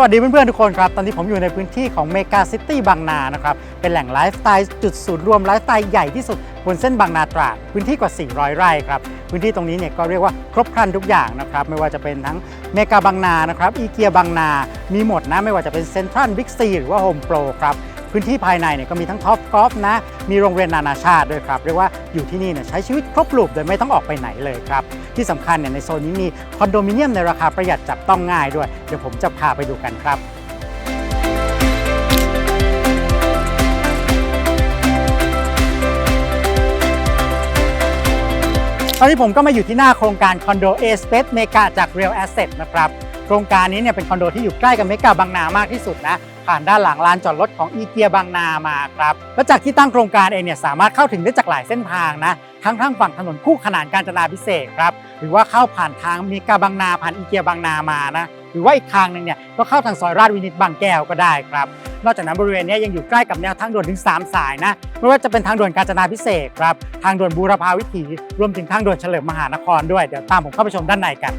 วัสดีเพื่อนๆทุกคนครับ ตอนนี้ผมอยู่ในพื้นที่ของเมกาซิตี้บางนานะครับ เป็นแหล่งไลฟ์สไตล์จุดศูนย์รวมไลฟ์สไตล์ใหญ่ที่สุดบนเส้นบางนาตราด พื้นที่กว่า 400 ไร่ครับ พื้นที่ตรงนี้เนี่ยก็เรียกว่าครบครันทุกอย่างนะครับ ไม่ว่าจะเป็นทั้งเมกาบางนานะครับ อีเกียบางนา มีหมดนะ ไม่ว่าจะเป็นเซ็นทรัลบิ๊กซีหรือว่าโฮมโปรครับ พื้นที่ภายในเนี่ยก็มีทั้งท็อปกอล์ฟนะ มีโรงเรียนนานาชาติด้วยครับเรียกว่าอยู่ที่นี่เนี่ยใช้ชีวิตครบลูปโดยไม่ต้องออกไปไหนเลยครับ ที่สำคัญเนี่ยในโซนนี้มีคอนโดมิเนียมในราคาประหยัดจับต้องง่ายด้วย เดี๋ยวผมจะพาไปดูกันครับตอนนี้ผมก็มาอยู่ที่หน้าโครงการคอนโด A Space Mega จาก Real Asset นะครับ โครงการนี้เนี่ยเป็นคอนโดที่อยู่ใกล้กับเมกาบางนามากที่สุดนะ ผ่านด้านหลังลานจอดรถของอีเกียบางนามาครับและจากที่ตั้งโครงการเองเนี่ยสามารถเข้าถึงได้จากหลายเส้นทางนะทั้งทางฝั่งถนนคู่ขนานการจนาพิเศษกครับหรือว่าเข้าผ่านทางเมกาบางนาผ่านอีเกียบางนามานะหรือว่าอีกทางหนึ่งเนี่ยก็เข้าทางซอยราชวินิตบางแก้วก็ได้ครับนอกจากนั้นบริเวณนี้ยังอยู่ใกล้กับแนวทางด่วนถึง 3 สายนะไม่ว่าจะเป็นทางด่วนกาญจนาพิเศษกครับทางด่วนบูรพาวิถีรวมถึงทางด่วนเฉลิมมหานครด้วยเดี๋ยวตามผมเข้าไปชมด้านในกัน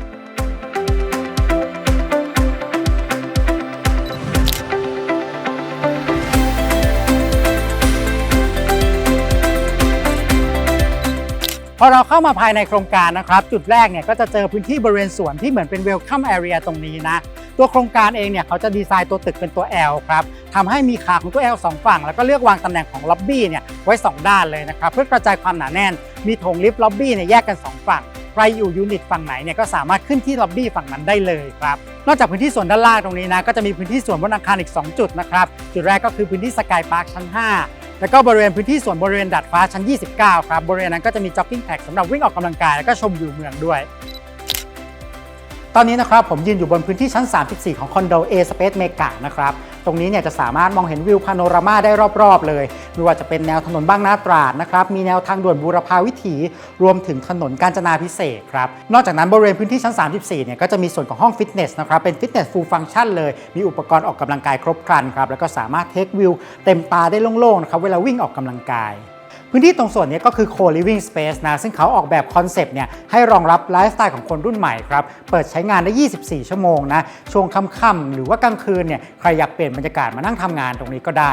พอเราเข้ามาภายในโครงการนะครับ จุดแรกเนี่ยก็จะเจอพื้นที่บริเวณสวนที่เหมือนเป็นเวลคัมแอเรียตรงนี้นะ ตัวโครงการเองเนี่ยเขาจะดีไซน์ตัวตึกเป็นตัว L ครับทำให้มีขาของตัว L สองฝั่ง แล้วก็เลือกวางตำแหน่งของล็อบบี้เนี่ยไว้ 2 ด้านเลยนะครับเพื่อกระจายความหนาแน่น มีโถงลิฟต์ล็อบบี้เนี่ยแยกกัน 2 ฝั่งใครอยู่ยูนิตฝั่งไหนเนี่ยก็สามารถขึ้นที่ล็อบบี้ฝั่งนั้นได้เลยครับนอกจากพื้นที่ส่วนด้านล่างตรงนี้นะก็จะมีพื้นที่ส่วนบนอาคารอีก 2 จุดนะครับจุดแรกก็คือพื้นที่สกายพาร์คชั้น 5 แล้วก็บริเวณพื้นที่ส่วนบริเวณดัดฟ้าชั้น 29 ครับบริเวณนั้นก็จะมีจ็อกกิ้งแท็กสำหรับวิ่งออกกำลังกายแล้วก็ชมวิวเมืองด้วย ตอนนี้นะครับผมยืนอยู่บนพื้นที่ชั้น 34 ของคอนโด A Space Mega นะครับ รงนี้เนี่ยจะสามารถมองเห็นวิวพาโนรามาได้รอบๆเลย ไม่ว่าจะเป็นแนวถนนบางนาตราดนะครับ มีแนวทางด่วนบูรพาวิถี รวมถึงถนนกาญจนาพิเศษครับ นอกจากนั้นบริเวณพื้นที่ชั้น 34 เนี่ยก็จะมีส่วนของห้องฟิตเนสนะครับ เป็นฟิตเนสฟูลฟังก์ชันเลย มีอุปกรณ์ออกกำลังกายครบครันครับ แล้วก็สามารถเทควิวเต็มตาได้โล่งๆนะครับ เวลาวิ่งออกกำลังกาย พื้นที่ตรงส่วนนี้ก็คือ co-living space นะ ซึ่งเขาออกแบบคอนเซปต์เนี่ยให้รองรับไลฟ์สไตล์ของคนรุ่นใหม่ครับ เปิดใช้งานได้ 24 ชั่วโมงนะ ช่วงค่ำๆหรือว่ากลางคืนเนี่ยใครอยากเปลี่ยนบรรยากาศมานั่งทำงานตรงนี้ก็ได้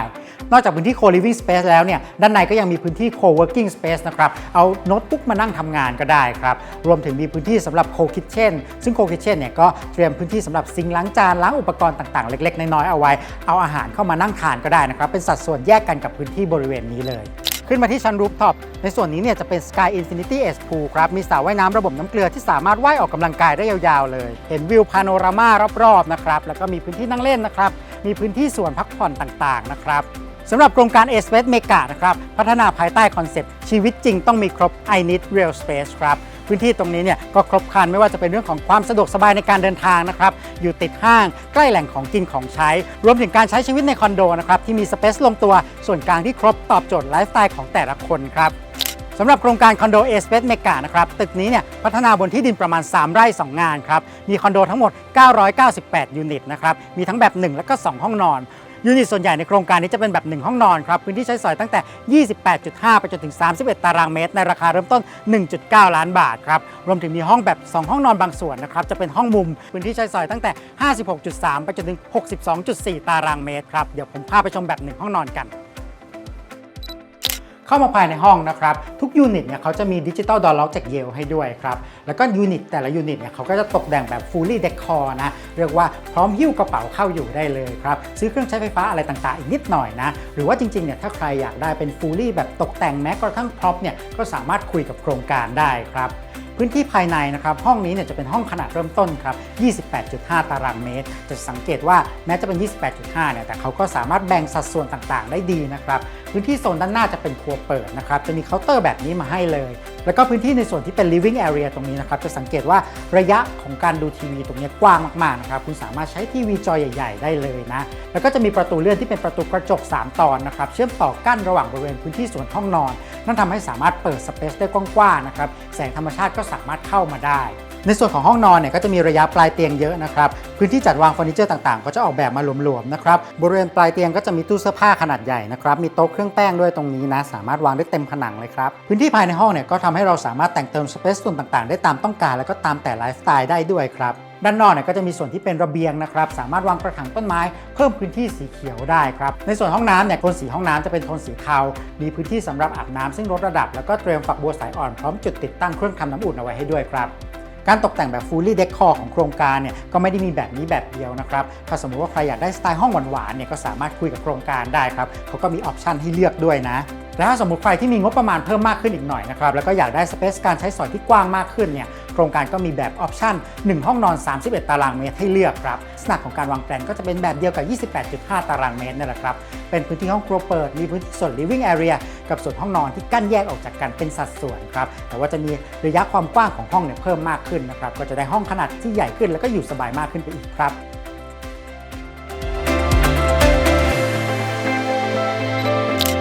นอกจากพื้นที่ co-living space แล้วเนี่ยด้านในก็ยังมีพื้นที่ co-working space นะครับ เอาโน้ตบุ๊กมานั่งทำงานก็ได้ครับรวมถึงมีพื้นที่สำหรับ co-kitchen ซึ่ง co-kitchen เนี่ยก็เตรียมพื้นที่สำหรับซิงค์ล้างจานล้างอุปกรณ์ต่างๆ เล็ก ๆ น้อยๆเอาไว้ เอาอาหารเข้ามานั่งทานก็ได้นะครับเป็นสัดส่วนแยกกันกับพื้นที่บริเวณนี้เลย ขึ้นมาที่ชั้นรูฟท็อปในส่วนนี้เนี่ยจะเป็น Sky Infinity S Pool ครับ มีสระว่ายน้ำระบบน้ำเกลือที่สามารถว่ายออกกำลังกายได้ยาวๆเลย เห็นวิวพาโนรามารอบๆนะครับ แล้วก็มีพื้นที่นั่งเล่นนะครับ มีพื้นที่ส่วนพักผ่อนต่างๆนะครับ สำหรับโครงการ A Space Mega นะครับ พัฒนาภายใต้คอนเซปต์ชีวิตจริงต้องมีครบ I need real space ครับ พื้นที่ตรงนี้เนี่ยก็ครบครันไม่ว่าจะเป็นเรื่องของความสะดวกสบายในการเดินทางนะครับ อยู่ติดห้างใกล้แหล่งของกินของใช้ รวมถึงการใช้ชีวิตในคอนโดนะครับ ที่มีสเปซลงตัวส่วนกลางที่ครบตอบโจทย์ไลฟ์สไตล์ของแต่ละคนครับสำหรับโครงการคอนโด A Space Mega นะครับ ตึกนี้เนี่ยพัฒนาบนที่ดินประมาณ 3 ไร่ 2 งานครับ มีคอนโดทั้งหมด 998 ยูนิตนะครับ มีทั้งแบบ 1 และก็ 2 ห้องนอน ยูนิตส่วนใหญ่ในโครงการนี้จะเป็นแบบ 1 ห้องนอนครับ พื้นที่ใช้สอยตั้งแต่ 28.5 ไปจนถึง 31 ตารางเมตร ในราคาเริ่มต้น 1.9 ล้านบาทครับ รวมถึงมีห้องแบบ 2 ห้องนอนบางส่วนนะครับ จะเป็นห้องมุม พื้นที่ใช้สอยตั้งแต่ 56.3 ไปจนถึง 62.4 ตารางเมตรครับ เดี๋ยวผมพาไปชมแบบ 1 ห้องนอนกัน เข้ามาภายในห้องนะครับ ทุกยูนิตเนี่ยเขาจะมีดิจิตอลดอร์ล็อกจากเยลให้ด้วยครับ แล้วก็ยูนิตแต่ละยูนิตเนี่ยเขาก็จะตกแต่งแบบฟูลลีเดคอร์นะ เรียกว่าพร้อมหิ้วกระเป๋าเข้าอยู่ได้เลยครับ ซื้อเครื่องใช้ไฟฟ้าอะไรต่างๆ อีกนิดหน่อยนะ หรือว่าจริงๆเนี่ยถ้าใครอยากได้เป็นฟูลี่แบบตกแต่งแม้กระทั่งพร็อพเนี่ยก็สามารถคุยกับโครงการได้ครับ พื้นที่ภายในนะครับห้องนี้เนี่ยจะเป็นห้องขนาดเริ่มต้นครับ 28.5 ตารางเมตร จะสังเกตว่าแม้จะเป็น 28.5 เนี่ยแต่เขาก็สามารถแบ่งสัดส่วนต่างๆ ได้ดีนะครับพื้นที่โซนด้านหน้าจะเป็นครัวเปิดนะครับจะมีเคาน์เตอร์แบบนี้มาให้เลย แล้วก็พื้นที่ในส่วนที่เป็น living area ตรงนี้นะครับจะสังเกตว่าระยะของการดูทีวีตรงนี้กว้างมากๆนะครับคุณสามารถใช้ทีวีจอใหญ่ๆ ได้เลยนะแล้วก็จะมีประตูเลื่อนที่เป็นประตูกระจก 3 ตอนนะครับเชื่อมต่อกั้นระหว่างบริเวณพื้นที่ส่วนห้องนอน นั่นทำให้สามารถเปิดสเปซได้กว้างๆนะครับแสงธรรมชาติก็สามารถเข้ามาได้ ในส่วนของห้องนอนเนี่ยก็จะมีระยะปลายเตียงเยอะนะครับ พื้นที่จัดวางเฟอร์นิเจอร์ต่างๆ ก็จะออกแบบมาหลวมๆนะครับบริเวณปลายเตียงก็จะมีตู้เสื้อผ้าขนาดใหญ่นะครับมีโต๊ะเครื่องแป้งด้วยตรงนี้นะสามารถวางได้เต็มผนังเลยครับพื้นที่ภายในห้องเนี่ยก็ทำให้เราสามารถแต่งเติมสเปซส่วนต่างๆ ได้ตามต้องการ แล้วก็ตามแต่ไลฟ์สไตล์ได้ด้วยครับ ด้านนอกเนี่ยก็จะมีส่วนที่เป็นระเบียงนะครับ สามารถวางกระถางต้นไม้ เพิ่มพื้นที่สีเขียวได้ครับ ในส่วนห้องน้ำเนี่ยโทนสีห้องน้ำจะเป็นโทนสีเทา มีพื้นที่สำหรับอาบน้ำซึ่งลดระดับ แล้วก็เตรียมฝักบัวสายอ่อนพร้อมจุดติดตั้งเครื่องทำน้ำอุ่นเอาไว้ให้ด้วยครับการตกแต่งแบบ fully decor ของโครงการเนี่ยก็ไม่ได้มีแบบนี้แบบเดียวนะครับ ถ้าสมมติว่าใครอยากได้สไตล์ห้องหวานๆเนี่ยก็สามารถคุยกับโครงการได้ครับเขาก็มีออปชันให้เลือกด้วยนะแล้วถ้าสมมติใครที่มีงบประมาณเพิ่มมากขึ้นอีกหน่อยนะครับแล้วก็อยากได้สเปซการใช้สอยที่กว้างมากขึ้นเนี่ย โครงการก็มีแบบออปชัน1 ห้องนอน 31 ตารางเมตรให้เลือกครับลักษณะของการวางแผนก็จะเป็นแบบเดียวกับ 28.5 ตารางเมตรนี่แหละครับ เป็นพื้นที่ห้องครัวเปิด มีพื้นที่ส่วน living area กับส่วนห้องนอนที่กั้นแยกออกจากกันเป็นสัดส่วนครับ แต่ว่าจะมีระยะความกว้างของห้องเนี่ยเพิ่มมากขึ้นนะครับ ก็จะได้ห้องขนาดที่ใหญ่ขึ้นแล้วก็อยู่สบายมากขึ้นไปอีกครับ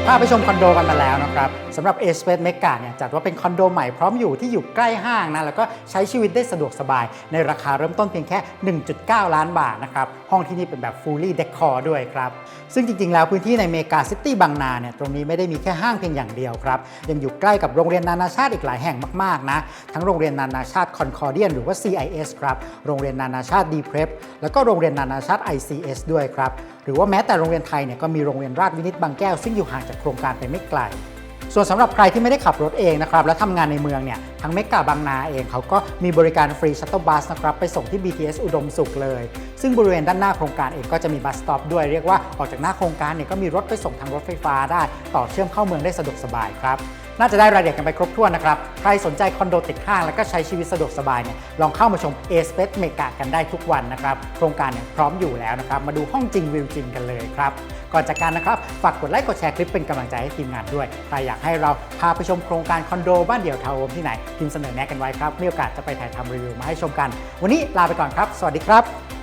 พาไปชมคอนโดกันมาแล้วนะครับสำหรับ A Space Mega เนี่ยจัดว่าเป็นคอนโดใหม่พร้อมอยู่ที่อยู่ใกล้ห้างนะแล้วก็ใช้ชีวิตได้สะดวกสบาย ในราคาเริ่มต้นเพียงแค่ 1.9 ล้านบาทนะครับห้องที่นี่เป็นแบบ fully decor ด้วยครับ ซึ่งจริงๆ แล้วพื้นที่ในเมกาซิตี้บางนาเนี่ยตรงนี้ไม่ได้มีแค่ห้างเพียงอย่างเดียวครับ ยังอยู่ใกล้กับโรงเรียนนานาชาติอีกหลายแห่งมากๆนะทั้งโรงเรียนนานาชาติ Concordian หรือว่า CIS ครับโรงเรียนนานาชาติ d p r e p แล้วก็โรงเรียนนานาชาติ ICS ด้วยครับหรือว่าแม้แต่โรงเรียนไทยเนี่ยก็มีโรงเรียนราชวินิตบางแก้วซึ่งอยู่ห่างจากโครงการไปไม่ไกล ส่วนสำหรับใครที่ไม่ได้ขับรถเองนะครับและทำงานในเมืองเนี่ยทั้งเมกาบางนาเองเขาก็มีบริการฟรีชัตเต l ลบัสนะครับไปส่งที่ BTS อุดมสุขเลย ซึ่งบริเวณด้านหน้าโครงการเองก็จะมีบัสสต็อปด้วยเรียกว่าออกจากหน้าโครงการเนี่ยก็มีรถไปส่งทางรถไฟฟ้าได้ ต่อเชื่อมเข้าเมืองได้สะดวกสบายครับ น่าจะได้รายละเอียดกันไปครบถ้วนนะครับ ใครสนใจคอนโดติดห้าง แล้วก็ใช้ชีวิตสะดวกสบายเนี่ยลองเข้ามาชม A Space Mega กันได้ทุกวันนะครับ โครงการเนี่ยพร้อมอยู่แล้วนะครับ มาดูห้องจริงวิวจริงกันเลยครับ ก่อนจากกันนะครับ ฝากกดไลค์กดแชร์คลิปเป็นกำลังใจให้ทีมงานด้วย ใครอยากให้เราพาไปชมโครงการคอนโดบ้านเดี่ยวทาวน์โฮมที่ไหนพิมพ์เสนอแนะกันไว้ครับมีโอกาสจะไปถ่ายทำรีวิวมาให้ชมกัน วันนี้ลาไปก่อนครับ สวัสดีครับ